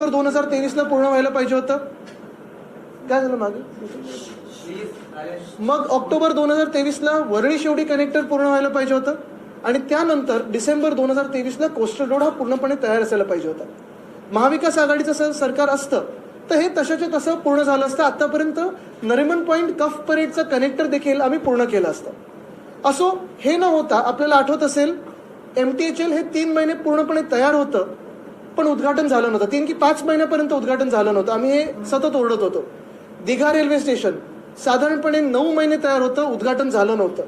तर दोन हजार तेवीसला पूर्ण व्हायला पाहिजे होतं. काय झालं मागे? मग ऑक्टोबर दोन हजार तेवीसला वरळी शेवटी कनेक्टर पूर्ण व्हायला पाहिजे होतं. आणि त्यानंतर डिसेंबर दोन हजार तेवीसला कोस्टल रोड हा पूर्णपणे तयार असायला पाहिजे होता. महाविकास आघाडीचं सर सरकार असतं तर हे तशाच्या तसं पूर्ण झालं असतं. आतापर्यंत नरिमन पॉईंट कफ परेडचं कनेक्टर देखील आम्ही पूर्ण केलं असतं. असो हे न होता आपल्याला आठवत असेल एम टी एच एल हे तीन महिने पूर्णपणे तयार होतं. पण उद्घाटन झालं नव्हतं. तीन की पाच महिन्यापर्यंत उद्घाटन झालं नव्हतं. आम्ही हे सतत ओरडत होतो. दिघा रेल्वे स्टेशन साधारणपणे नऊ महिने तयार होतं उद्घाटन झालं नव्हतं.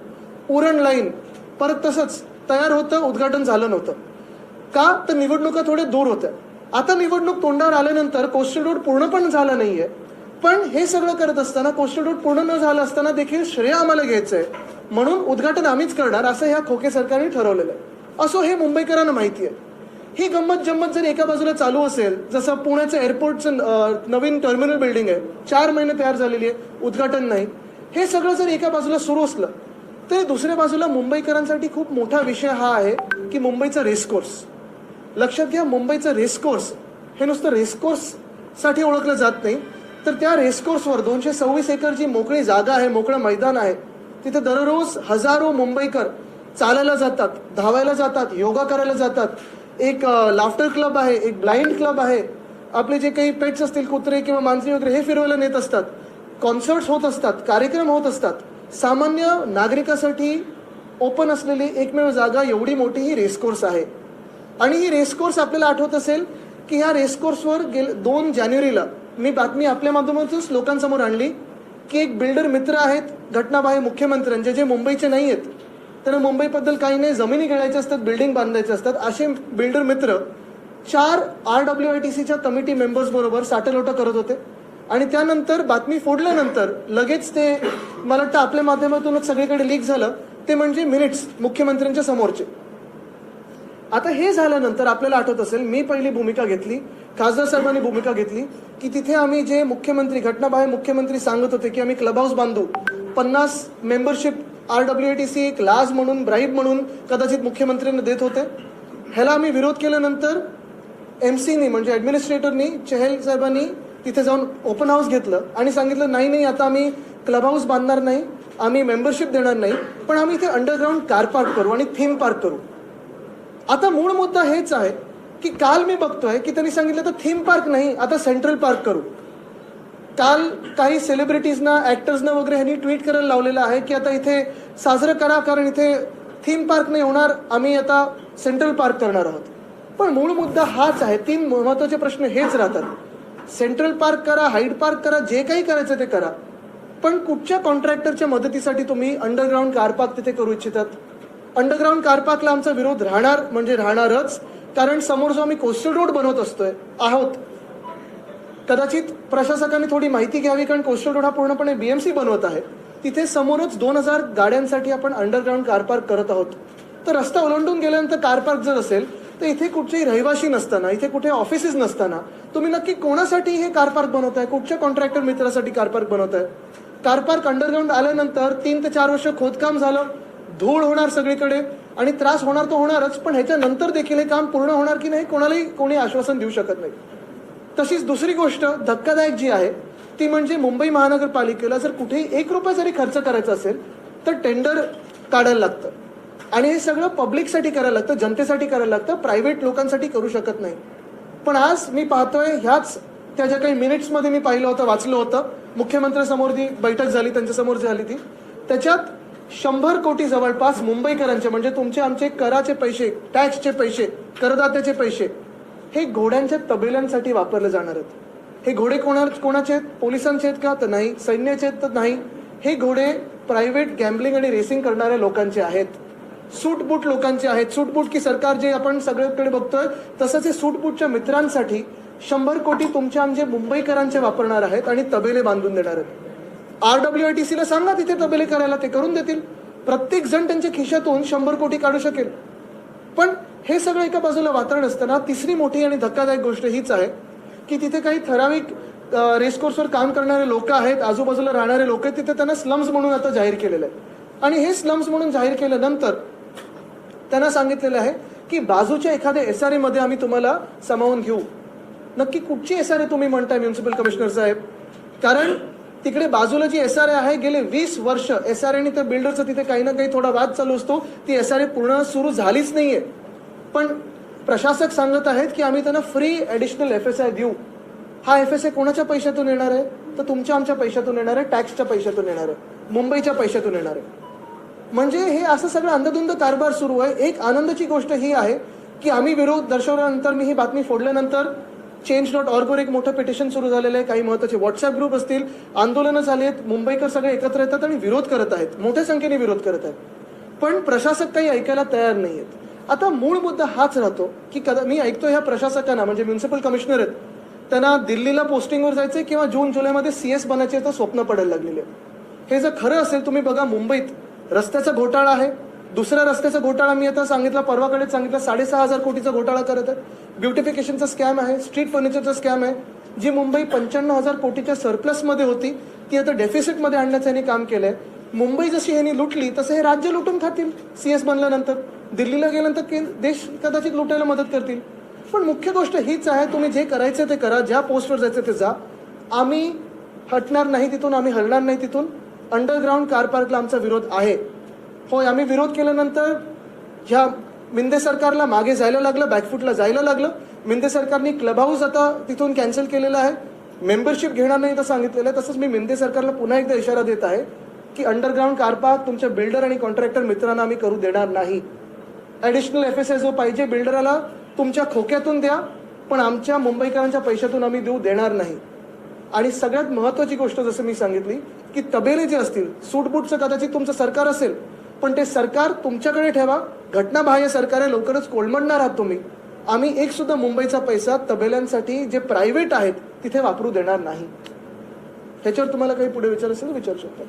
उरण लाईन परत तसंच तयार होतं उद्घाटन झालं नव्हतं. का? तर निवडणुका थोड्या दूर होत्या. आता निवडणूक तोंडावर आल्यानंतर कोस्टल रोड पूर्ण पण झाला नाहीये. पण हे सगळं करत असताना कोस्टल रोड पूर्ण न झालं असताना देखील श्रेय आम्हाला घ्यायचं आहे म्हणून उद्घाटन आम्हीच करणार असं ह्या खोके सरकारने ठरवलेलं आहे. असो हे मुंबईकरांना माहिती आहे. ही गंमत जम्मत जर एका बाजूला चालू असेल जसं पुण्याचं एअरपोर्टचं नवीन टर्मिनल बिल्डिंग आहे चार महिने तयार झालेली आहे उद्घाटन नाही. हे सगळं जर एका बाजूला सुरू असलं तर दुसऱ्या बाजूला मुंबईकरांसाठी खूप मोठा विषय हा आहे की मुंबईचा रेसकोर्स लक्षात घ्या मुंबईचं रेसकोर्स हे नुसतं रेसकोर्ससाठी ओळखलं जात नाही. तर त्या रेसकोर्सवर दोनशे सव्वीस एकर जी मोकळी जागा आहे मोकळं मैदान आहे तिथे दररोज हजारो मुंबईकर चालायला जातात धावायला जातात योगा करायला जातात. एक लाफ्टर क्लब आहे एक ब्लाइंड क्लब आहे. आपले जे काही पेट्स असतील कुत्रे किंवा माणसे वगैरे हे फिरवायला नेत असतात. कॉन्सर्ट्स होत असतात कार्यक्रम होत असतात. सामान्य नागरिकासाठी ओपन असलेली एकमेव जागा एवढी मोठी ही रेसकोर्स आहे. आणि ही रेसकोर्स आपल्याला आठवत असेल की ह्या रेसकोर्सवर गेल दोन जानेवारीला मी बातमी आपल्या माध्यमातूनच लोकांसमोर आणली की एक बिल्डर मित्र आहेत घटनाबाह्य मुख्यमंत्र्यांचे म्हणजे जे मुंबईचे नाही आहेत त्यांना मुंबईबद्दल काही नाही जमिनी घेण्याच्या असतात बिल्डिंग बांधायचे असतात. असे बिल्डर मित्र चार आर डब्ल्यू आय टी सीच्या कमिटी मेंबर्स बरोबर करत होते. आणि त्यानंतर बातमी फोडल्यानंतर लगेच ते मला वाटतं आपल्या माध्यमातूनच सगळीकडे लीक झालं. ते म्हणजे मिनिट्स मुख्यमंत्र्यांच्या समोरचे. आता हे झाल्यानंतर आपल्याला आठवत असेल मी पहिली भूमिका घेतली खासदार साहेबांनी भूमिका घेतली की तिथे आम्ही जे मुख्यमंत्री घटनाबाह्य मुख्यमंत्री सांगत होते की आम्ही क्लब हाऊस बांधू. पन्नास membership R W A T C एक लाज म्हणून ब्राईब म्हणून कदाचित मुख्यमंत्र्यांना देत होते. ह्याला आम्ही विरोध केल्यानंतर एम सीनी म्हणजे ॲडमिनिस्ट्रेटरनी चहल साहेबांनी तिथे जाऊन ओपन हाऊस घेतलं आणि सांगितलं नाही नाही आता आम्ही क्लब हाऊस बांधणार नाही आम्ही मेंबरशिप देणार नाही पण आम्ही इथे अंडरग्राऊंड कार पार्क करू आणि थीम पार्क करू. आता मूळ मुद्दा हेच आहे की काल मी बघतोय की त्यांनी सांगितलं तर थीम पार्क नाही आता सेंट्रल पार्क करू. काल काही सेलिब्रिटीजना ऍक्टर्सना वगैरे ह्यांनी ट्विट करायला लावलेलं आहे की आता इथे साजरं करा कारण इथे थीम पार्क नाही होणार आम्ही आता सेंट्रल पार्क करणार आहोत. पण मूळ मुद्दा हाच आहे तीन महत्त्वाचे प्रश्न हेच राहतात. सेंट्रल पार्क करा हाईड पार्क करा जे काही करायचं ते करा. पण कुठच्या कॉन्ट्रॅक्टरच्या मदतीसाठी तुम्ही अंडरग्राऊंड कार पार्क तिथे करू इच्छितात? अंडरग्राऊंड कार पार्कला आमचा विरोध राहणार म्हणजे राहणारच कारण समोर जो आम्ही कोस्टल रोड बनवत असतोय आहोत कदाचित प्रशासकांनी थोडी माहिती घ्यावी कारण कोस्टल रोड हा पूर्णपणे बीएमसी बनवत आहे. तिथे समोरच दोन हजार गाड्यांसाठी आपण अंडरग्राऊंड कार पार्क करत आहोत. तर रस्ता ओलांडून गेल्यानंतर कार पार्क जर असेल तर इथे कुठचेही रहिवाशी नसताना इथे कुठे ऑफिसेस नसताना तुम्ही नक्की कोणासाठी हे कार पार्क बनवताय? कुठच्या कॉन्ट्रॅक्टर मित्रासाठी कार पार्क बनवताय? कार पार्क अंडरग्राऊंड आल्यानंतर तीन ते चार वर्ष खोदकाम झालं धूळ होणार सगळीकडे आणि त्रास होणार तो होणारच पण ह्याच्यानंतर देखील हे काम पूर्ण होणार की नाही कोणालाही कोणी आश्वासन देऊ शकत नाही. तशीच दुसरी गोष्ट धक्कादायक जी आहे ती म्हणजे मुंबई महानगरपालिकेला जर कुठेही एक रुपया जरी खर्च करायचा असेल तर टेंडर काढायला लागतं. आणि हे सगळं पब्लिकसाठी करायला लागतं जनतेसाठी करायला लागतं प्रायव्हेट लोकांसाठी करू शकत नाही. पण आज मी पाहतोय ह्याच त्या ज्या काही मिनिट्समध्ये मी पाहिलं होतं वाचलं होतं मुख्यमंत्र्यांसमोर जी बैठक झाली त्यांच्यासमोर झाली ती त्याच्यात शंभर कोटी जवळपास मुंबईकरांचे म्हणजे तुमचे आमचे कराचे पैसे टॅक्सचे पैसे करदात्याचे पैसे हे घोड्यांच्या तबेल्यांसाठी वापरलं जाणार आहेत. हे घोडे कोणा कोणाचे आहेत? पोलिसांचे आहेत का? तर नाही. सैन्याचे आहेत तर नाही. हे घोडे प्रायव्हेट गॅम्बलिंग आणि रेसिंग करणाऱ्या लोकांचे आहेत. सूटबूट लोकांचे आहेत. सूटबूट की सरकार जे आपण सगळ्याकडे बघतोय तसंच हे सूटबूटच्या मित्रांसाठी शंभर कोटी तुमच्या आमचे मुंबईकरांचे वापरणार आहेत आणि तबेले बांधून देणार आहेत. आर डब्ल्यू आय टी सीला सांगा तिथे तबेले करायला. ते करून देतील. प्रत्येक जण त्यांच्या खिशातून शंभर कोटी काढू शकेल. पण हे सगळं एका बाजूला वातावरण असताना तिसरी मोठी आणि धक्कादायक गोष्ट हीच आहे की तिथे काही ठराविक रेसकोर्सवर काम करणारे लोक आहेत आजूबाजूला राहणारे लोक आहेत तिथे त्यांना स्लम्स म्हणून आता जाहीर केलेलं आहे. आणि हे स्लम्स म्हणून जाहीर केल्यानंतर त्यांना सांगितलेलं आहे की बाजूच्या एखाद्या एस आर एमध्ये आम्ही तुम्हाला सामावून घेऊ. नक्की कुठची एस आर ए तुम्ही म्हणताय म्युन्सिपल कमिशनर साहेब? कारण तिकडे बाजूला जी एस आर आहे गेले वीस वर्ष एस आर एने त्या बिल्डरचं तिथे काही ना काही थोडा वाद चालू असतो. ती एस आर ए पूर्ण सुरू झालीच नाहीये. पण प्रशासक सांगत आहेत की आम्ही त्यांना free additional F S I देऊ. हा एफ एस आय कोणाच्या पैशातून येणार आहे? तर तुमच्या आमच्या पैशातून येणार आहे टॅक्सच्या पैशातून येणार आहे मुंबईच्या पैशातून येणार आहे. म्हणजे हे असं सगळं अंधधुंद कारभार सुरू आहे. एक आनंदाची गोष्ट ही आहे की आम्ही विरोध दर्शवल्यानंतर मी ही बातमी फोडल्यानंतर चेंज डॉट ऑर्गवर एक मोठं पिटिशन सुरू झालेलं आहे. काही महत्त्वाचे व्हॉट्सअप ग्रुप असतील आंदोलनं झाली आहेत मुंबईकर सगळे एकत्र येतात आणि विरोध करत आहेत. मोठ्या संख्येने विरोध करत आहेत. पण प्रशासक काही ऐकायला तयार नाही आहेत आता मूळ मुद्दा हाच राहतो की कदा मी ऐकतो ह्या प्रशासकांना म्हणजे म्युन्सिपल कमिशनर आहेत. त्यांना दिल्लीला पोस्टिंगवर जायचे किंवा जून जुलैमध्ये सी एस बनायचे तर स्वप्न पडायला लागलेले. आहे. हे जर खरं असेल तुम्ही बघा मुंबईत. रस्त्याचा घोटाळा आहे. दुसऱ्या रस्त्याचा घोटाळा मी आता सांगितला परवाकडे सांगितलं साडेसहा हजार कोटीचा घोटाळा करत आहे. ब्युटिफिकेशनचा स्कॅम आहे स्ट्रीट फर्निचरचा स्कॅम आहे. जी मुंबई पंच्याण्णव हजार कोटीच्या सरप्लसमध्ये होती ती आता डेफिसिटमध्ये आणण्याचं यांनी काम आहे मुंबई जशी यांनी लुटली तसं हे राज्य लुटून खातील सी एस बनल्यानंतर. दिल्लीला गेल्यानंतर केंद्र देश कदाचित लुटायला मदत करतील. पण मुख्य गोष्ट हीच आहे तुम्ही जे करायचं ते करा ज्या पोस्टवर जायचं ते जा. आम्ही हटणार नाही तिथून आम्ही हलणार नाही तिथून. अंडरग्राऊंड कार पार्कला आमचा विरोध आहे. होय आम्ही विरोध केल्यानंतर ह्या मिंदे सरकारला मागे जायला लागलं बॅकफुटला जायला लागलं. मिंदे सरकारने क्लब हाऊस आता तिथून कॅन्सल केलेलं आहे. मेंबरशिप घेणार नाही तर सांगितलेलं आहे. तसंच मी मिंदे सरकारला पुन्हा एकदा इशारा देत आहे. की अंडरग्राऊंड कार पार्क तुमच्या बिल्डर आणि कॉन्ट्रॅक्टर मित्रांना आम्ही करू देणार नाही. ॲडिशनल एफ एस एस जो पाहिजे बिल्डराला तुमच्या खोक्यातून द्या पण आमच्या मुंबईकरांच्या पैशातून आम्ही देऊ देणार नाही. आणि सगळ्यात महत्वाची गोष्ट जसं मी सांगितली की तबेले जे असतील सूटबूटचं कदाचित तुमचं सरकार असेल पण ते सरकार तुमच्याकडे ठेवा घटनाबाह्य सरकार आहे लवकरच कोलमडणार आहात तुम्ही. आम्ही एक सुद्धा मुंबईचा पैसा तबेल्यांसाठी जे प्रायव्हेट आहेत तिथे वापरू देणार नाही. ह्याच्यावर तुम्हाला काही पुढे विचार असेल तर विचारू शकता.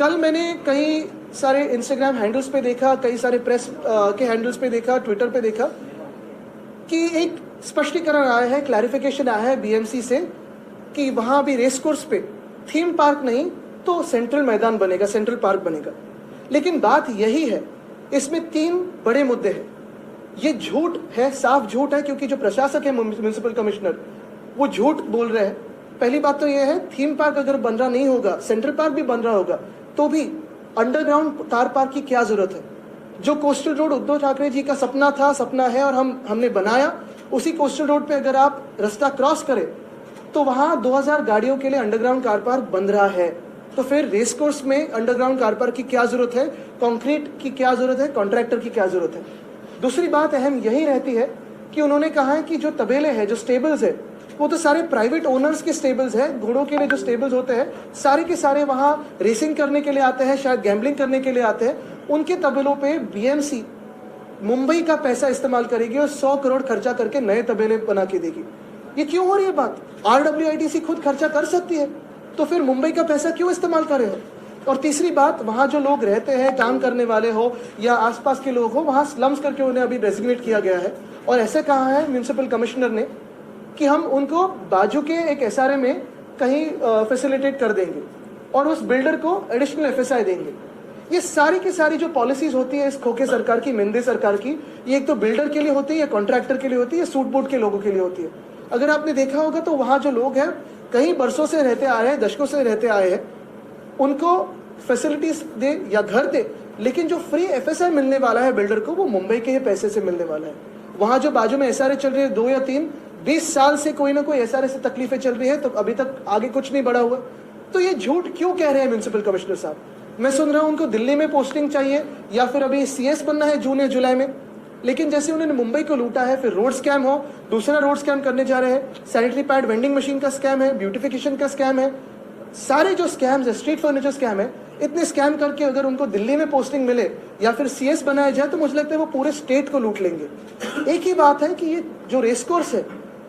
कल मैंने कई सारे इंस्टाग्राम हैंडल्स पे देखा, कई सारे प्रेस के हैंडल्स पे देखा ट्विटर पे देखा कि एक स्पष्टीकरण आया है क्लैरिफिकेशन आया है बीएमसी से कि वहाँ अभी रेस कोर्स पे थीम पार्क नहीं तो सेंट्रल मैदान बनेगा सेंट्रल पार्क बनेगा। लेकिन बात यही है, इसमें तीन बड़े मुद्दे हैं। ये झूठ है, साफ़ झूठ है, क्योंकि जो प्रशासक है म्यूनिसिपल कमिश्नर वो झूठ बोल रहे हैं। पहली बात तो ये है थीम पार्क अगर बन रहा नहीं होगा सेंट्रल पार्क भी बन रहा होगा तो भी अंडरग्राउंड कार पार्क की क्या ज़रूरत है? जो कोस्टल रोड उद्धव ठाकरे जी का सपना था, सपना है और हम, हमने बनाया, उसी कोस्टल रोड पे अगर आप रास्ता क्रॉस करें तो वहाँ 2000 गाड़ियों के लिए अंडरग्राउंड कार पार्क बन रहा है। तो फिर रेस कोर्स में अंडरग्राउंड कार पार्क की क्या ज़रूरत है? कंक्रीट की क्या ज़रूरत है? कॉन्ट्रैक्टर की क्या ज़रूरत है? दूसरी बात अहम यही रहती है कि उन्होंने कहा है कि जो तबेले हैं, जो स्टेबल्स है वो तो सारे प्राइवेट ओनर्स के स्टेबल्स हैं, घोड़ों के लिए जो स्टेबल्स होते हैं, सारे के सारे वहाँ रेसिंग करने के लिए आते हैं, शायद गैम्बलिंग करने के लिए आते हैं। उनके तबेलों पे बीएमसी मुंबई का पैसा इस्तेमाल करेगी और सौ करोड़ खर्चा करके नए तबेले बना के देगी। ये क्यों हो रही है बात? आर खुद खर्चा कर सकती है तो फिर मुंबई का पैसा क्यों इस्तेमाल कर रहे हो? और तीसरी बात, वहाँ जो लोग रहते हैं, काम करने वाले हो या आसपास के लोग हो, वहाँ स्लम्स करके उन्हें अभी डेजिग्नेट किया गया है। और ऐसे कहा है? म्यूनिसिपल कमिश्नर ने कि हम उनको बाजू के एक एस में कहीं फैसिलिटेट कर देंगे और उस बिल्डर को एडिशनल एफएसआई देंगे। ये सारी की सारी जो पॉलिसीज़ होती है इस खोखे सरकार की, मिंदे सरकार की, ये एक तो बिल्डर के लिए होती है, या कॉन्ट्रैक्टर के लिए होती है, या सूट बूट के लोगों के लिए होती है। अगर आपने देखा होगा तो वहाँ जो लोग हैं कई बरसों से रहते आए हैं, दशकों से रहते आए हैं, उनको फैसिलिटीज़ दे या घर दे, लेकिन जो फ्री एफएसआई मिलने वाला है बिल्डर को, वो मुंबई के ही पैसे से मिलने वाला है। वहाँ जो बाजू में एस चल रही है, दो या तीन बीस साल से कोई ना कोई ऐसा ऐसी तकलीफें चल रही है तो अभी तक आगे कुछ नहीं बढ़ा हुआ। तो ये झूठ क्यों कह रहे हैं म्यूनसिपल कमिश्नर साहब? मैं सुन रहा हूँ उनको दिल्ली में पोस्टिंग चाहिए, या फिर अभी सीएस बनना है जून या जुलाई में। लेकिन जैसे उन्होंने मुंबई को लूटा है, फिर रोड स्कैम हो, दूसरा रोड स्कैम करने जा रहे हैं सैनिटरी पैड वेंडिंग मशीन का स्कैम है ब्यूटिफिकेशन का स्कैम है। सारे जो स्कैम्स है स्ट्रीट फर्नीचर स्कैम है, इतने स्कैम करके अगर उनको दिल्ली में पोस्टिंग मिले, या फिर सीएस बनाया जाए तो मुझे लगता है वो पूरे स्टेट को लूट लेंगे। एक ही बात है कि ये जो रेस कोर्स है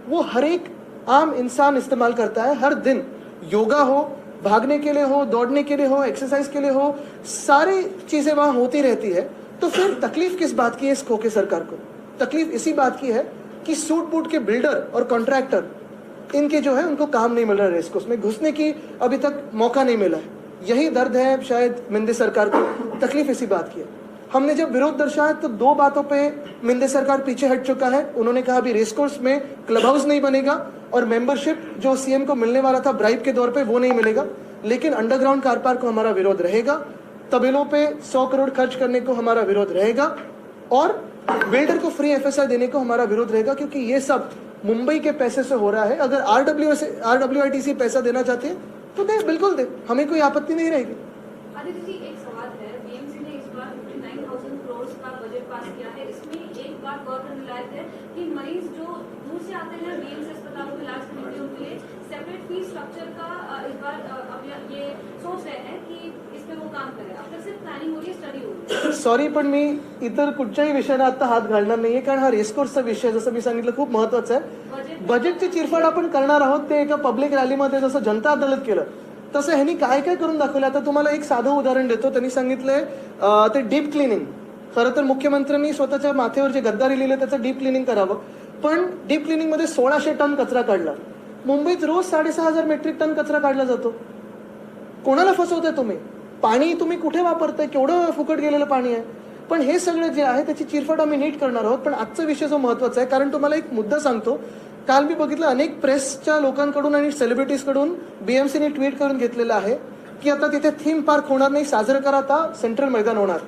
वो हर एक आम इंसान इस्तेमाल करता है हर दिन। योगा हो, भागने के लिए हो, दौड़ने के लिए हो एक्सरसाइज के लिए हो, सारी चीज़ें वहाँ होती रहती है। तो फिर तकलीफ़ किस बात की है इस खोखे सरकार को? तकलीफ़ इसी बात की है कि सूट बूट के बिल्डर और कॉन्ट्रैक्टर इनके जो है, उनको काम नहीं मिल रहा है इसको उसमें घुसने की अभी तक मौका नहीं मिला है। यही दर्द है शायद मिंदे सरकार को। तकलीफ़ इसी बात की है। हमने जब विरोध दर्शाया तो दो बातों पे मिंदे सरकार पीछे हट चुका है। उन्होंने कहा अभी रेस कोर्स में क्लब हाउस नहीं बनेगा और मेंबरशिप जो सीएम को मिलने वाला था ब्राइब के दौर पे वो नहीं मिलेगा। लेकिन अंडरग्राउंड कार पार्क को हमारा विरोध रहेगा। तबेलों पे सौ करोड़ खर्च करने को हमारा विरोध रहेगा और बिल्डर को फ्री एफएसआई देने को हमारा विरोध रहेगा क्योंकि ये सब मुंबई के पैसे से हो रहा है। अगर RW R W I T C पैसा देना चाहते हैं तो दे बिल्कुल दे। हमें कोई आपत्ति नहीं रहेगी। से आते हैं बीएमसी अस्पतालों में इलाज करने के लिए। उनके लिए सेपरेट फीस स्ट्रक्चर का इस बार अब ये- सोच रहे हैं कि इसमें वो काम करें। अब तक सिर्फ प्लानिंग हो रही है स्टडी हो रही है। सॉरी पण मी इतर कुठच्याही विषयाला आता हात घालणार नाहीये कारण हा रेसकोर्सचा विषय जसं मी सांगितलं खूप महत्त्वाचा आहे. बजेट बजेटची चिरफाड आपण करणार आहोत ते एका पब्लिक रॅलीमध्ये जसं जनता अदालत केलं तसं ह्यांनी काय काय करून दाखवलं? आता तुम्हाला एक साधं उदाहरण देतो. त्यांनी सांगितलंय ते डीप क्लिनिंग खरं तर मुख्यमंत्र्यांनी स्वतःच्या माथेवर जे गद्दारी लिहिले त्याचं डीप क्लिनिंग करावं. पण डीप क्लिनिंगमध्ये सोळाशे टन कचरा काढला. मुंबईत रोज साडेसहा हजार मेट्रिक टन कचरा काढला जातो. कोणाला फसवताय तुम्ही? पाणी तुम्ही कुठे वापरताय? केवढं फुकट गेलेलं पाणी आहे? पण हे सगळं जे आहे त्याची चिरफट आम्ही नीट करणार आहोत. पण आजचा विषय जो महत्त्वाचा आहे कारण तुम्हाला एक मुद्दा सांगतो. काल मी बघितलं अनेक प्रेसच्या लोकांकडून आणि सेलिब्रिटीजकडून बीएमसीने ट्विट करून घेतलेलं आहे की आता तिथे थीम पार्क होणार नाही साजरं करा आता सेंट्रल मैदान होणार.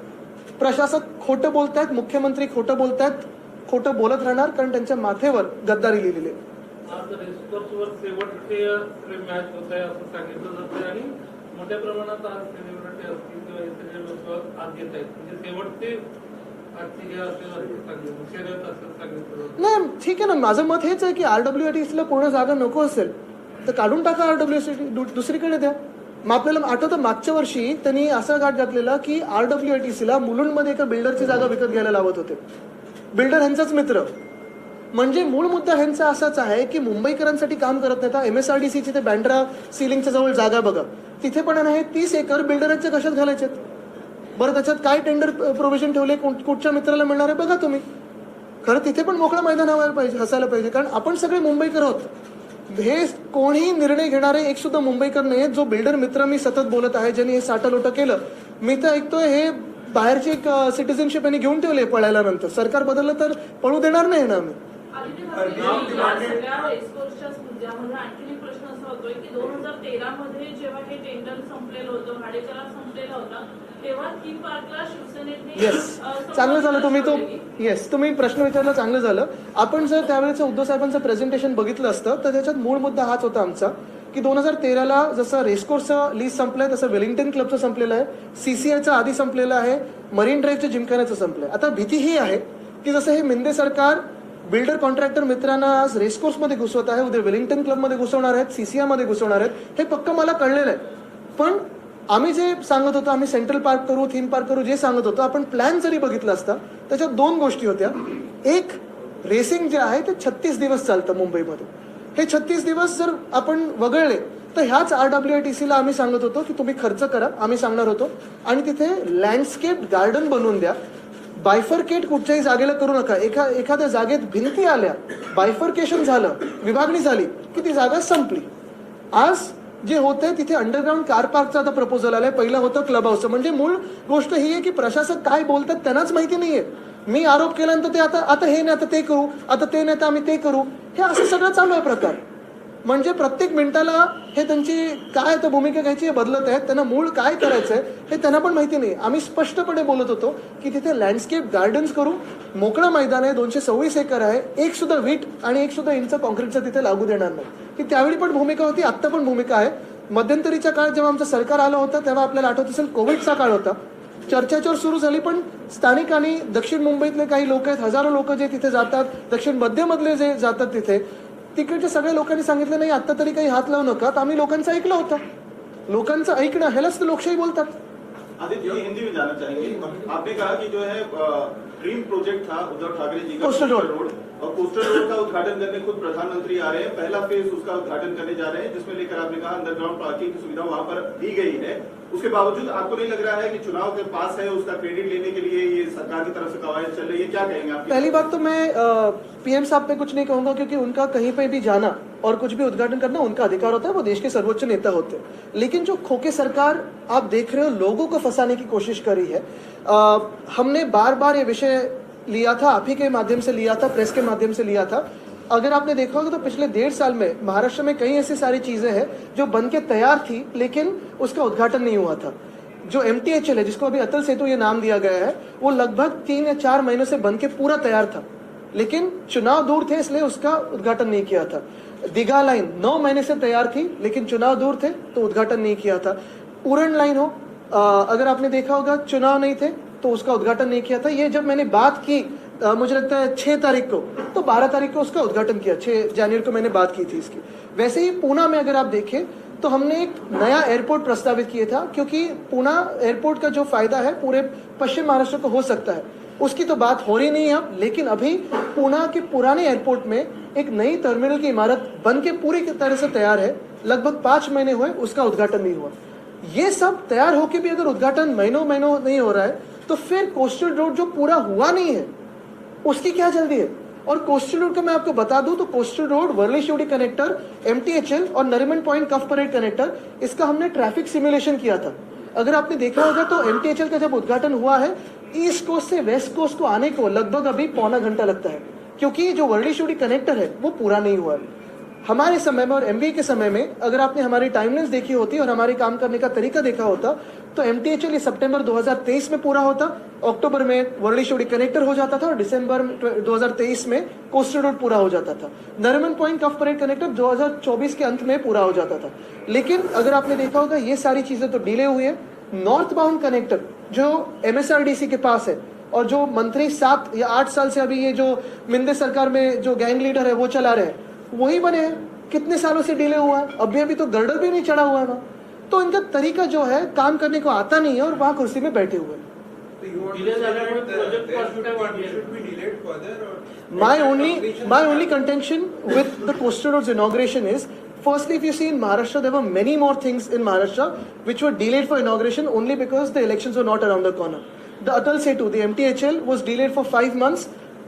प्रशासक खोटं बोलतायत मुख्यमंत्री खोटं बोलतायत खोटं बोलत राहणार कारण त्यांच्या माथेवर गद्दारी लिहिलेली आहे. आहे मोठ्या प्रमाणात आज सेलिब्रिटी असतील किंवा लोक आज आहेत. म्हणजे शेवटचे हे जातं नाही ठीक आहे ना. माझं मत हेच आहे की आरडब्ल्यू आय ला पूर्ण जागा नको असेल तर काढून टाका आरडब्ल्यू दुसरीकडे द्या. मग आपल्याला आठवतं मागच्या वर्षी त्यांनी असा घाट घातलेला की आरडब्ल्यू आय ला मुलुंडमध्ये एका बिल्डरची जागा विकत घ्यायला लावत होते. बिल्डर ह्यांचाच मित्र. म्हणजे मूळ मुद्दा ह्यांचा असाच आहे की मुंबईकरांसाठी काम करत नाही एम एस आर डी सीची ते बँड्रा सिलिंगच्या जवळ जागा बघा. तिथे पण आहे तीस एकर बिल्डरांच्या कशात घालायचे? बरं त्याच्यात काय टेंडर प्रोव्हिजन ठेवले? कुठच्या मित्राला मिळणार आहे? बघा तुम्ही. खरं तिथे पण मोकळं मैदान हवायला पाहिजे असायला पाहिजे. कारण आपण सगळे मुंबईकर आहोत. हे कोणीही निर्णय घेणारे एक सुद्धा मुंबईकर नाही जो बिल्डर मित्र मी सतत बोलत आहे ज्यांनी हे साठं केलं. मी तर ऐकतोय हे बाहेरची एक सिटीजनशिप यांनी घेऊन ठेवली पळायला नंतर सरकार बदललं तर पळू देणार नाही ना आम्ही. येस चांगलं झालं. तुम्ही तो. येस तुम्ही प्रश्न विचारला चांगलं झालं. आपण जर त्यावेळेचं उद्धव साहेबांचं प्रेझेंटेशन बघितलं असतं तर त्याच्यात मूळ मुद्दा हाच होता आमचा. की दोन हजार तेराला जसं रेसकोर्सचं लीज संपलंय तसं वेलिंग्टन क्लबचं संपलेलं आहे. सीसीआयचं आधी संपलेलं आहे. मरीन ड्राईव्हचं जिमखान्याचं संपलंय. आता भीती ही आहे की जसं हे मिंदे सरकार बिल्डर कॉन्ट्रॅक्टर मित्रांना आज रेसकोर्समध्ये घुसवत आहे उद्या वेलिंग्टन क्लबमध्ये घुसवणार आहेत सीसीआयमध्ये घुसवणार आहेत. हे पक्क मला कळलेलं आहे. पण आम्ही जे सांगत होतो आम्ही सेंट्रल पार्क करू थीम पार्क करू जे सांगत होतो आपण प्लॅन जरी बघितला असता त्याच्यात दोन गोष्टी होत्या. एक रेसिंग जे आहे ते छत्तीस दिवस चालतं मुंबईमध्ये. हे छत्तीस दिवस जर आपण वगळले तर ह्याच आर डब्ल्यू आय टी सीला आम्ही सांगत होतो की तुम्ही खर्च करा आम्ही सांगणार होतो. आणि तिथे लँडस्केप गार्डन बनवून द्या. बायफरकेट कुठच्याही जागेला करू नका. एका एखाद्या जागेत भिंती आल्या बायफरकेशन झालं विभागणी झाली की ती जागा संपली. आज जे होते तिथे अंडरग्राऊंड कार पार्कचं आता प्रपोजल आलाय. पहिलं होतं क्लब हाऊसचं म्हणजे मूळ गोष्ट ही आहे की प्रशासक काय बोलतात त्यांनाच माहिती नाहीये. मी आरोप केल्यानंतर ते आता आता हे नाही आता ते करू आता ते नाही तर आम्ही ते करू. हे असं सगळं चालू आहे प्रकार. म्हणजे प्रत्येक मिनिटाला हे त्यांची काय आता भूमिका घ्यायची हे बदलत आहेत त्यांना मूळ काय करायचंय हे त्यांना पण माहिती नाही. आम्ही स्पष्टपणे बोलत होतो की तिथे लँडस्केप गार्डन्स करू. मोकळं मैदान आहे दोनशे सव्वीस एकर आहे. एक सुद्धा वीट आणि एक सुद्धा इंच कॉन्क्रीटचं तिथे लागू देणार नाही. की त्यावेळी पण भूमिका होती आत्ता पण भूमिका आहे. मध्यंतरीच्या काळात जेव्हा आमचं सरकार आलं होतं तेव्हा आपल्याला आठवत असेल कोविडचा काळ होता. चर्चाच्यावर सुरू झाली पण स्थानिक आणि दक्षिण मुंबईतले काही लोक आहेत हजारो लोक जे तिथे जातात दक्षिण मध्यमधले जे जातात तिथे तिकडच्या सगळ्या लोकांनी सांगितलं नाही आता तरी काही हात लावू नका. आम्ही लोकांचं ऐकलं होतं. लोकांचं ऐकणं ह्यालाच तर लोकशाही बोलतात. हिंदी में जानना चाहेंगे आपने कहा कि जो है ड्रीम प्रोजेक्ट था उद्धव ठाकरे जी का कोस्टल रोड। और कोस्टल रोड का उद्घाटन करने खुद प्रधानमंत्री आ रहे हैं। पहला फ़ेज़ उसका उद्घाटन करने जा रहे हैं जिसमें लेकर आपने कहा अंडरग्राउंड पार्किंग की सुविधा वहाँ पर दी गई है। उसके बावजूद आपको नहीं लग रहा है कि चुनाव के पास है उसका क्रेडिट लेने के लिए ये सरकार की तरफ़ से कवायद चल रही है? क्या कहेंगे आप? पहली बात तो मैं पीएम साहब पे कुछ नहीं कहूँगा क्योंकि उनका कहीं पे भी जाना और कुछ भी उद्घाटन करना उनका अधिकार होता है वो देश के सर्वोच्च नेता होते हैं। लेकिन जो खोके सरकार आप देख रहे हो लोगों को फंसाने की कोशिश करी है। अ, हमने बार बार ये विषय लिया था आप ही के माध्यम से लिया था प्रेस के माध्यम से लिया था। अगर आपने देखा होगा तो पिछले डेढ़ साल में महाराष्ट्र में कई ऐसी सारी चीज़ें हैं जो बन के तैयार थी, लेकिन उसका उद्घाटन नहीं हुआ था। जो एमटीएचएल है, जिसको अभी अटल सेतु ये नाम दिया गया है, वो लगभग तीन या चार महीनों से बन के पूरा तैयार था। लेकिन चुनाव दूर थे, इसलिए उसका उद्घाटन नहीं किया था। दीघा लाइन नौ महीने से तैयार थी, लेकिन चुनाव दूर थे तो उद्घाटन नहीं किया था। उड़न लाइन हो अगर आपने देखा होगा, चुनाव नहीं थे तो उसका उद्घाटन नहीं किया था। ये जब मैंने बात की मुझे लगता है छह तारीख को तो बारह तारीख को उसका उद्घाटन किया, छह जनवरी को मैंने बात की थी इसकी। वैसे ही पूना में अगर आप देखें तो हमने एक नया एयरपोर्ट प्रस्तावित किया था, क्योंकि पूना एयरपोर्ट का जो फ़ायदा है, पूरे पश्चिम महाराष्ट्र को हो सकता है। उसकी तो बात हो रही नहीं है अब, लेकिन अभी पूना के पुराने एयरपोर्ट में एक नई टर्मिनल की इमारत बन के पूरी तरह से तैयार है, लगभग पाँच महीने हुए, उसका उद्घाटन नहीं हुआ। ये सब तैयार होके भी अगर उद्घाटन महीनों महीनों नहीं हो रहा है तो फिर कोस्टल रोड जो पूरा हुआ नहीं है उसकी क्या जल्दी है? और कोस्टल रोड का मैं आपको बता दूँ तो coastal road Worli Sewri connector MTHL और Nariman Point Cuffe Parade connector इसका हमने ट्रैफ़िक सिमुलेशन किया था। अगर आपने देखा होगा तो एमटीएचएल का जब उद्घाटन हुआ है ईस्ट कोस्ट से वेस्ट कोस्ट को आने को लगभग अभी पौना घंटा लगता है। क्योंकि जो वर्ली शिवड़ी कनेक्टर है, वो पूरा नहीं हुआ है। हमारे समय में और एमबीए के समय में, अगर आपने हमारी टाइमलाइंस देखी होती और हमारे काम करने का तरीका देखा होता तो एम टी एच एल सितंबर 2023 में पूरा होता, अक्टूबर में वर्ली शिवड़ी कनेक्टर हो जाता था और दिसंबर 2023 में कोस्टल रोड पूरा हो जाता था। Nariman Point Cuffe Parade connector 2024 के अंत में पूरा हो जाता था। लेकिन अगर आपने देखा होगा, ये सारी चीज़ें तो डिले हुई है। नॉर्थ बाउंड कनेक्टर जो एमएसआरडीसी के पास है और जो मंत्री सात या आठ साल से अभी ये जो मिंदे सरकार में जो गैंग लीडर है, वो चला रहे हैं, वही बने हैं। कितने सालों से डिले हुआ है? अभी अभी तो गर्डर भी नहीं चढ़ा हुआ है वहाँ। तो इनका तरीका जो है काम करने को आता नहीं है और वहाँ कुर्सी में बैठे हुए हैं my only my only contention with the coastal roads inauguration is firstly if you see in maharashtra there were many more things in maharashtra which were delayed for inauguration only because the elections were not around the corner the atal setu the mthl was delayed for 5 months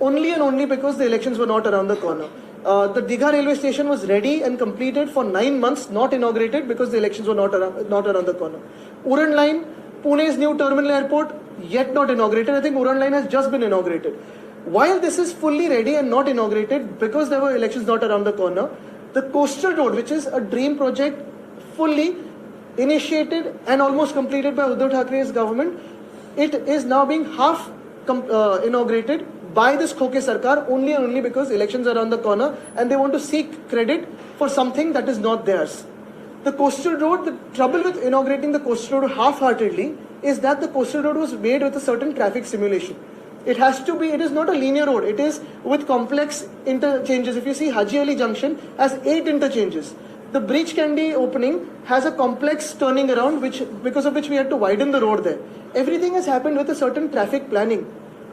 only and only because the elections were not around the corner uh, the Digha railway station was ready and completed for nine months, not inaugurated because the elections were not around, not around the corner. Uran line, Pune's new terminal airport, yet not inaugurated. I think Uran line has just been inaugurated. While this is fully ready and not inaugurated because there were elections not around the corner, the coastal road, which is a dream project, fully initiated and almost completed by Uddhav Thackeray's government, it is now being half uh, inaugurated by this Khoke Sarkar only and only because elections are around the corner and they want to seek credit for something that is not theirs. The coastal road, the trouble with inaugurating the coastal road half-heartedly is that the coastal road was made with a certain traffic simulation. It has to be, it is not a linear road, it is with complex interchanges. If you see Haji Ali Junction has eight interchanges. The Breach Candy opening has a complex turning around which because of which we had to widen the road there. Everything has happened with a certain traffic planning.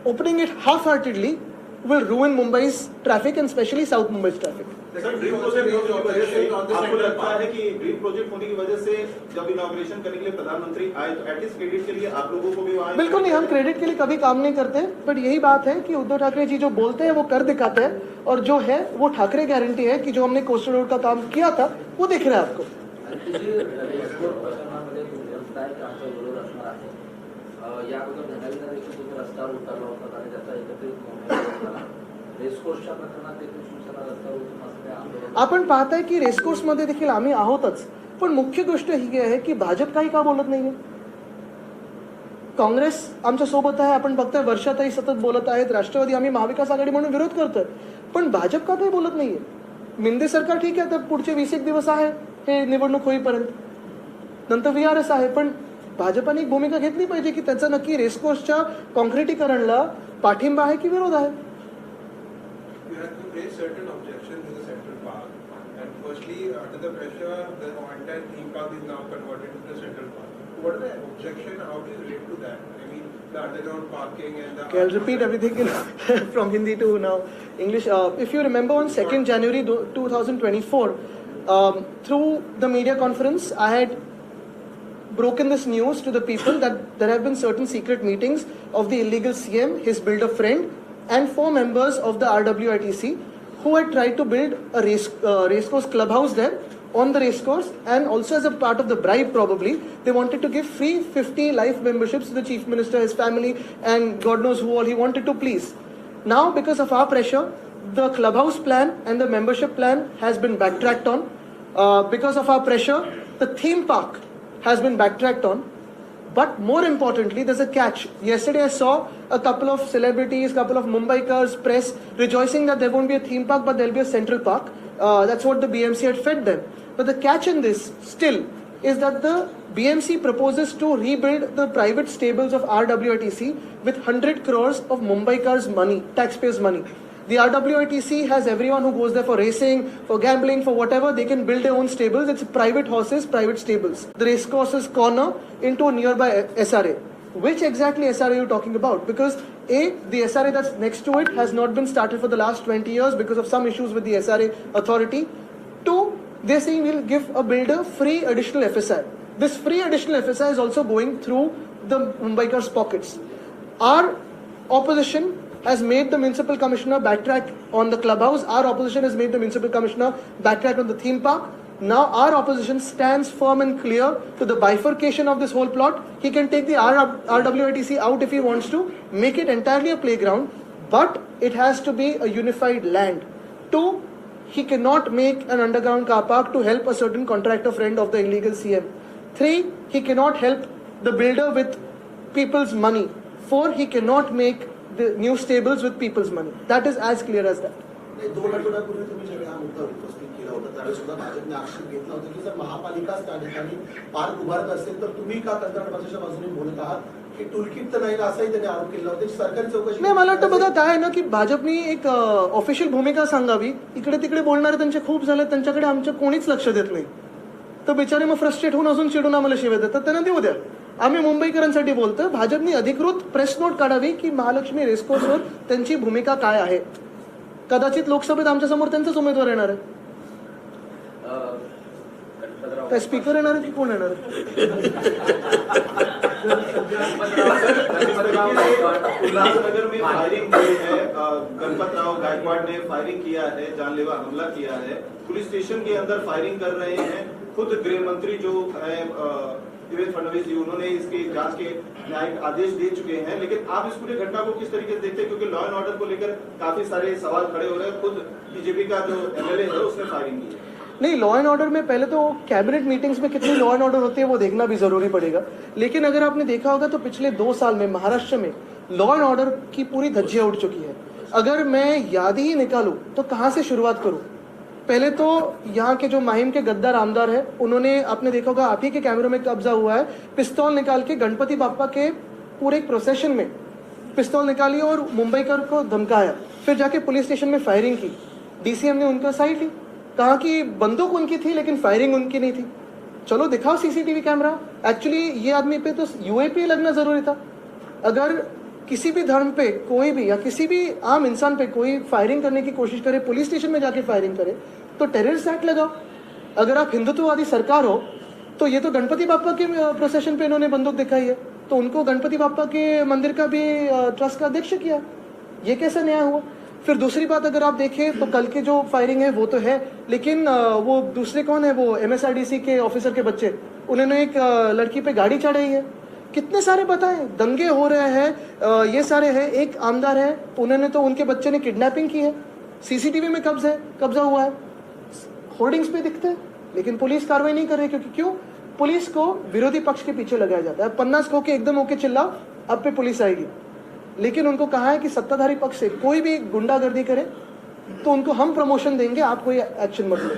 Opening it half-heartedly will ruin Mumbai's traffic and especially South Mumbai's traffic. Sir dream project होने की वजह से operation on the आपको लगता है कि dream project होने की वजह से जब इनॉग्रेशन करने के लिए प्रधानमंत्री आए तो एटलीस्ट क्रेडिट के लिए आप लोगों को भी वहाँ बिल्कुल नहीं हम क्रेडिट के लिए कभी काम नहीं करते बट यही बात है कि उद्धव ठाकरे जी जो बोलते हैं वो कर दिखाते हैं और जो है वो ठाकरे गारंटी है कि जो हमने कोस्टल रोड का काम किया था वो दिख रहा है आपको या अगोदर धनावीला देखील तुम्ही रस्त्यावर उतरला होता आणि त्याचा एकत्रित रेसकोर्सच्या प्रकरणात देखील शिवसेना रस्त्यावर उतरून असं आपण पाहताय की रेसकोर्समध्ये देखील आम्ही आहोतच. पण मुख्य गोष्ट ही आहे की भाजप काही का बोलत नाहीये? काँग्रेस आमच्यासोबत आहे आपण बघताय वर्षातही सतत बोलत आहेत राष्ट्रवादी आम्ही महाविकास आघाडी म्हणून विरोध करतोय. पण भाजप का काही बोलत नाहीये? मिंदे सरकार ठीक आहे तर पुढचे वीस एक दिवस आहे हे निवडणूक होईपर्यंत. नंतर व्ही आर एस आहे पण भाजपाने एक भूमिका घेतली पाहिजे की त्याचा नक्की रेसकोर्सच्या कॉन्क्रिटीकरणला पाठिंबा आहे की विरोध आहे You have to raise certain objections to the central park. And firstly, under the pressure, the entire theme park is now converted to the central park. What are the objection? How do you relate to that? I mean, the underground parking and the. Okay, I'll repeat everything in, from Hindi to now English. Uh, if you remember on 2nd January do- 2024, um, through the media conference, I had broken this news to the people that there have been certain secret meetings of the illegal CM, his builder friend, and four members of the RWITC who had tried to build a race, uh, racecourse clubhouse there on the racecourse and also as a part of the bribe probably they wanted to give free 50 life memberships to the chief minister his family and god knows who all he wanted to please. Now because of our pressure the clubhouse plan and the membership plan has been backtracked on. Uh, because of our pressure the theme park has been backtracked on but more importantly, there's a catch. Yesterday, I saw a couple of celebrities, a couple of Mumbaikars, press rejoicing that there won't be a theme park, but there'll be a central park. Uh, that's what the BMC had fed them. But the catch in this still is that the BMC proposes to rebuild the private stables of RWITC with 100 crores of Mumbaikars' money, taxpayers' money. The RWITC has everyone who goes there for racing, for gambling, for whatever. They can build their own stables. It's private horses, private stables. The racecourses corner into a nearby SRA. Which exactly SRA are you talking about? Because A, the SRA that's next to it has not been started for the last 20 years because of some issues with the SRA authority. Two, they're saying we'll give a builder free additional FSI. This free additional FSI is also going through the Mumbaikars' pockets. Our opposition has made the municipal commissioner backtrack on the clubhouse. Our opposition has made the municipal commissioner backtrack on the theme park. Now our opposition stands firm and clear to the bifurcation of this whole plot. He can take the R- RWITC out if he wants to, make it entirely a playground, but it has to be a unified land. Two, he cannot make an underground car park to help a certain contractor friend of the illegal CM. Three, he cannot help the builder with people's money. Four, he cannot make the new stables with people's money. That is as clear as that. नाही, दोन आठवड्यापूर्वी तुम्ही ज्यावेळी हा मुद्दा उपस्थित केला होता. त्यावेळेस सुद्धा भाजपने आक्षेप घेतला होता की जर महापालिकाच त्या ठिकाणी पार्क उभारत असेल तर तुम्ही का कंत्राटबाजाच्या बाजूने बोलत आहात? की टूलकिट तर नाही ना असाही त्यांनी आरोप केला होता. त्याची सरकारी चौकशी नाही मला वाटतं बघा काय ना की भाजपनी एक ऑफिशियल भूमिका सांगावी. इकडे तिकडे बोलणारे त्यांचे खूप झाले त्यांच्याकडे आमचं कोणीच लक्ष देत नाही. तर बिचारे मग फ्रस्ट्रेट होऊन अजून चिडून आम्हाला शिव्या देतात. त्यांना देऊ द्या. आम्ही मुंबईकरांसाठी बोलतोय. भाजपनी अधिकृत प्रेस नोट काढावी की महालक्ष्मी रेसकोर्सवर त्यांची भूमिका काय आहे? कदाचित लोकसभेत आमच्यासमोर त्यांचाच उमेदवार येणार आहे. काय स्पीकर येणार आहे की कोण येणार गणपतराव गायकवाड उल्लासनगर में फायरिंग हुई है अ, गणपत राव गायकवाड़ ने फायरिंग किया है जानलेवा हमला किया है। पुलिस स्टेशन के अंदर फायरिंग कर रहे हैं। खुद गृह मंत्री जो है देवेंद्र फडणवीस जी, उन्होंने इसकी जाँच के न्यायिक आदेश दे चुके हैं। लेकिन आप इस पूरी घटना को किस तरीके से देखते हैं? क्योंकि लॉ एंड ऑर्डर को लेकर काफ़ी सारे सवाल खड़े हो रहे हैं। खुद बीजेपी का जो एमएलए है, उसने फायरिंग की नहीं लॉ एंड ऑर्डर में पहले तो कैबिनेट मीटिंग्स में कितनी लॉ एंड ऑर्डर होती है, वो देखना भी ज़रूरी पड़ेगा। लेकिन अगर आपने देखा होगा तो पिछले दो साल में, महाराष्ट्र में लॉ एंड ऑर्डर की पूरी धज्जियाँ उठ चुकी है। अगर मैं याद ही निकालूं तो कहाँ से शुरुआत करूँ? पहले तो यहाँ के जो माहिम के गद्दार आमदार है, उन्होंने, आपने देखा होगा, आप ही के कैमरे में कब्जा हुआ है। पिस्तौल निकाल के गणपति बापा के पूरे प्रोसेशन में पिस्तौल निकाली और मुंबईकर को धमकाया। फिर जाके पुलिस स्टेशन में फायरिंग की। डीसीएम ने उनका साइड ली। कहा कि बंदूक उनकी थी, लेकिन फायरिंग उनकी नहीं थी। चलो, दिखाओ सीसीटीवी कैमरा। एक्चुअली ये आदमी पे तो यूएपी लगना ज़रूरी था। अगर किसी भी धर्म पे कोई भी या किसी भी आम इंसान पे कोई फायरिंग करने की कोशिश करे, पुलिस स्टेशन में जाके फायरिंग करे तो टेररिस्ट एक्ट लगाओ। अगर आप हिंदुत्ववादी सरकार हो तो ये तो गणपति बापा के प्रोसेशन पे इन्होंने बंदूक दिखाई है। तो उनको गणपति बापा के मंदिर का भी ट्रस्ट का अध्यक्ष किया। ये कैसा न्याय हुआ? फिर दूसरी बात अगर आप देखें तो कल की जो फायरिंग है, वो तो है। लेकिन वो दूसरे कौन है? वो एमएसआरडीसी के ऑफिसर के बच्चे। उन्होंने एक लड़की पे गाड़ी चढ़ाई है। कितने सारे बताएँ? दंगे हो रहे हैं। ये सारे हैं। एक आमदार है। उन्होंने तो उनके बच्चे ने किडनैपिंग की है। सीसीटीवी में कब्जा है। कब्जा हुआ है। होर्डिंग्स पे दिखते हैं लेकिन पुलिस कार्रवाई नहीं कर रही क्योंकि क्यों? पुलिस को विरोधी पक्ष के पीछे लगाया जाता है। पन्नास को के एकदम होके चिल्लाओ अब पे पुलिस आएगी। लेकिन उनको कहा है कि सत्ताधारी पक्ष से कोई भी गुंडागर्दी करे तो उनको हम प्रमोशन देंगे आप कोई एक्शन मत लो।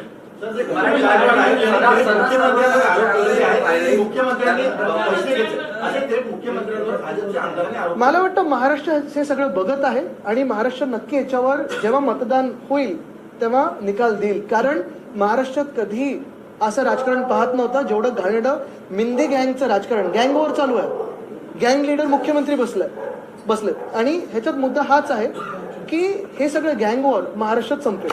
मला वाटतं महाराष्ट्र हे सगळं बघत आहे आणि महाराष्ट्र नक्की याच्यावर जेव्हा मतदान होईल तेव्हा निकाल देईल. कारण महाराष्ट्रात कधी असं राजकारण पाहत नव्हतं जेवढं घाणेरडं मिंदे गँगचं राजकारण गँग वॉर चालू आहे. गँग लीडर मुख्यमंत्री बसलाय बसले आणि ह्याच्यात मुद्दा हाच आहे की हे सगळं गँग वॉर महाराष्ट्रात संपेल.